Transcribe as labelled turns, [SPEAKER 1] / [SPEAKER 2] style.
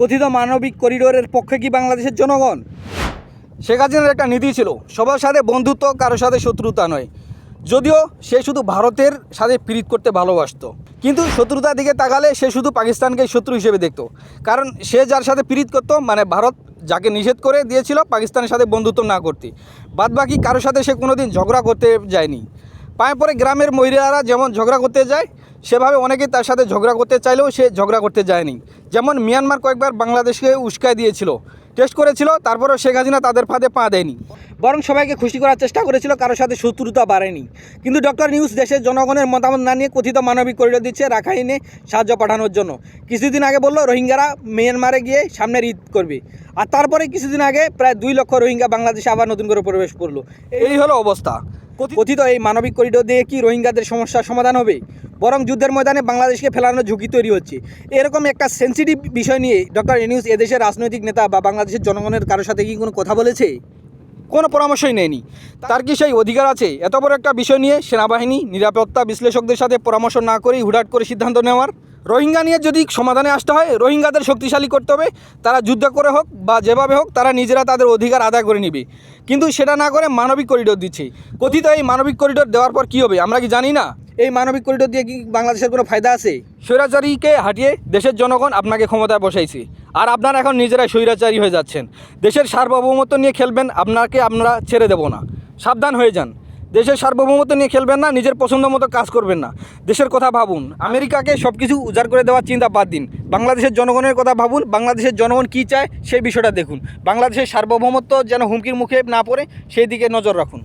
[SPEAKER 1] কথিত মানবিক করিডোরের পক্ষে কি বাংলাদেশের জনগণ? শেখ হাসিনার একটা নীতি ছিল, সবার সাথে বন্ধুত্ব, কারোর সাথে শত্রুতা নয়। যদিও সে শুধু ভারতের সাথে পীড়িত করতে ভালোবাসতো, কিন্তু শত্রুতার দিকে তাকালে সে শুধু পাকিস্তানকে শত্রু হিসেবে দেখত। কারণ সে যার সাথে পীড়িত করতো মানে ভারত যাকে নিষেধ করে দিয়েছিল, পাকিস্তানের সাথে বন্ধুত্ব না করতে। বাদ বাকি কারোর সাথে সে কোনোদিন ঝগড়া করতে যায়নি। পায়ে পরে গ্রামের মহিলারা যেমন ঝগড়া করতে যায়, সেভাবে অনেকেই তার সাথে ঝগড়া করতে চাইলেও সে ঝগড়া করতে যায়নি। যেমন মিয়ানমার কয়েকবার বাংলাদেশকে উস্কায় দিয়েছিল, টেস্ট করেছিল, তারপরেও শেখ হাসিনা তাদের ফাঁদে পা দেয়নি। বরং সবাইকে খুশি করার চেষ্টা করেছিল, কারোর সাথে শত্রুতা বাড়েনি। কিন্তু ডক্টর নিউজ দেশের জনগণের মতামত না নিয়ে কথিত মানবিক করিডোর দিচ্ছে রাখাইনে সাহায্য পাঠানোর জন্য। কিছুদিন আগে বলল, রোহিঙ্গারা মিয়ানমারে গিয়ে সামনের ঈদ করবে। আর তারপরে কিছুদিন আগে প্রায় দুই লক্ষ রোহিঙ্গা বাংলাদেশে আবার নতুন করে প্রবেশ করল। এই হলো অবস্থা। কথিত এই মানবিক করিডোর দিয়ে কি রোহিঙ্গাদের সমস্যার সমাধান হবে? বরং যুদ্ধের ময়দানে বাংলাদেশকে ফেলানোর ঝুঁকি তৈরি হচ্ছে। এরকম একটা সেন্সিটিভ বিষয় নিয়ে ডক্টর ইনিউস এদেশের রাজনৈতিক নেতা বা বাংলাদেশের জনগণের কারোর সাথে কি কোনো কথা বলেছে? কোনো পরামর্শই নেয়নি। তার কি সেই অধিকার আছে? এত বড় একটা বিষয় নিয়ে সেনাবাহিনী, নিরাপত্তা বিশ্লেষকদের সাথে পরামর্শ না করেই হুটহাট করে সিদ্ধান্ত নেওয়ার রোহিঙ্গা নিয়ে যদি সমাধানে আসতে হয়, রোহিঙ্গাদের শক্তিশালী করতে হবে। তারা যুদ্ধ করে হোক বা যেভাবে হোক, তারা নিজেরা তাদের অধিকার আদায় করে নিবে। কিন্তু সেটা না করে মানবিক করিডোর দিচ্ছে। কথিত এই মানবিক করিডোর দেওয়ার পর কী হবে, আমরা কি জানি না? এই মানবিক করিডোর দিয়ে কি বাংলাদেশের কোনো ফায়দা আছে? স্বৈরাচারীকে হাঁটিয়ে দেশের জনগণ আপনাকে ক্ষমতায় বসাইছে। আর আপনারা এখন নিজেরাই স্বৈরাচারী হয়ে যাচ্ছেন। দেশের সার্বভৌমত্ব নিয়ে খেলবেন, আপনাকে আমরা ছেড়ে দেব না। সাবধান হয়ে যান। দেশের সার্বভৌমত্ব নিয়ে খেলবেন না, নিজের পছন্দ মতো কাজ করবেন না। দেশের কথা ভাবুন, আমেরিকাকে সব কিছু উজাড় করে দেওয়ার চিন্তা বাদ দিন। বাংলাদেশের জনগণের কথা ভাবুন, বাংলাদেশের জনগণ কী চায় সেই বিষয়টা দেখুন। বাংলাদেশের সার্বভৌমত্ব যেন হুমকির মুখে না পড়ে সেই দিকে নজর রাখুন।